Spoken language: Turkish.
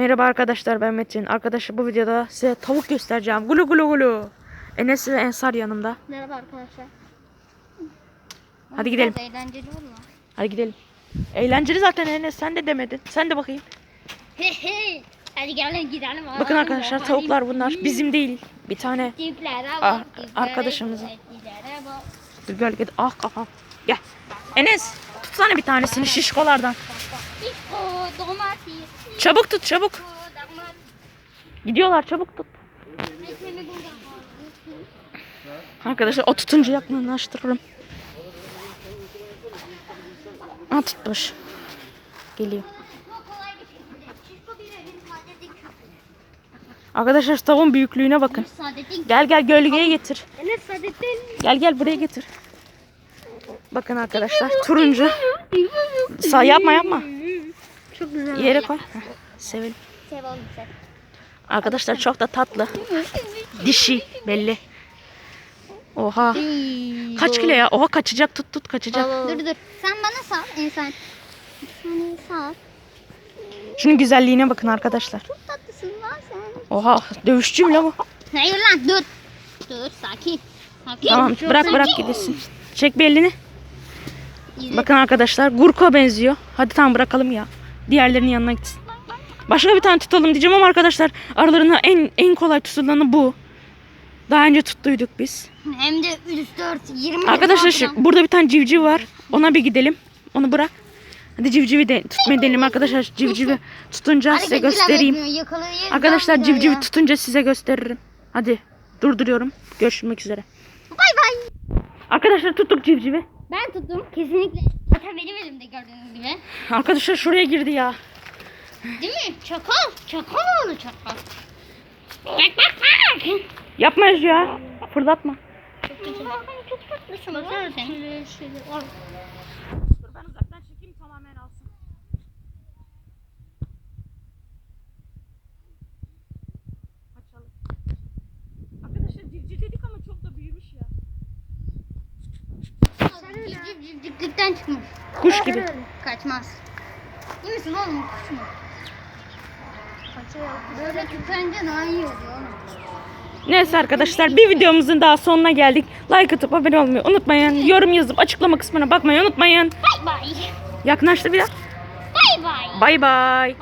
Merhaba arkadaşlar ben Metin. Arkadaşlar bu videoda size tavuk göstereceğim. Gulu gulu gulu. Enes ve Ensar yanımda. Merhaba arkadaşlar. Hadi gidelim. Eğlenceli valla. Hadi gidelim. Eğlenceli zaten Enes sen de demedin. Sen de bakayım. Hey hey. Hadi gelin gidelim. Bakın arkadaşlar tavuklar bunlar. Bizim değil. Bir tane Tiplere Ah, arkadaşımızın. Dur gel gel. Ah kafam. Gel. Enes tutsana bir tanesini şişkolardan. Pico, domates. Çabuk tut çabuk. Gidiyorlar çabuk tut. Arkadaşlar o tutunca yakınlaştırırım. Aa tutmuş. Geliyor. Arkadaşlar tavuğun büyüklüğüne bakın. Gel gel gölgeye getir. Gel gel buraya getir. Bakın arkadaşlar turuncu. Sağ yapma yapma. Çok güzel. Yere koy. Heh, Sevelim. Sev oğlum sev. Arkadaşlar çok da tatlı. Dişi belli. Oha. Kaç kilo ya? Oha kaçacak tut tut kaçacak. Dur dur. Sen bana sal insan. Sen sal. Şunun güzelliğine bakın arkadaşlar. Çok tatlısın lan sen. Oha dövüşçüyüm la bu. Hayır lan dur. Dur sakin. Sakin. Tamam bırak sakin. bırak gidesin. Çek bir elini. Bakın arkadaşlar Gurko benziyor. Hadi tamam bırakalım ya. Diğerlerinin yanına gitsin. Başka bir tane tutalım diyeceğim ama arkadaşlar aralarında en en kolay tutulanı bu. Daha önce tuttuyduk biz. Hem de 3 4 20 Arkadaşlar şu, burada bir tane civciv var. Ona bir gidelim. Onu bırak. Hadi civcivi de tutmayı deneyelim arkadaşlar. Civcivi tutunca size göstereyim. Arkadaşlar civcivi tutunca size gösteririm. Hadi durduruyorum. Görüşmek üzere. Bay bay. Arkadaşlar tuttuk civcivi. Ben tuttum kesinlikle. Zaten benim elimde gördüğünüz gibi. Arkadaşlar şuraya girdi ya. Değil mi? Çakal. Çakal oğlu çakal. Bak bak bak. Yapma ya. Fırlatma. Çok tatlısın. Baksana sen. Şöyle şöyle. Dur ben uzaktan çekeyim tamamen alsın. Açalım. Arkadaşlar civciv dedik ama çok da büyümüş ya. Civciv civcivlikten çıkmış. Kuş gibi. Kaçmaz. İyi misin oğlum kuş mu? Böyle tüpence daha iyi oluyor. Neyse arkadaşlar bir videomuzun daha sonuna geldik. Like atıp abone olmayı unutmayın. Yorum yazıp açıklama kısmına bakmayı unutmayın. Bay bay. Yakınlaştı bir daha. Bay bay. Bay bay.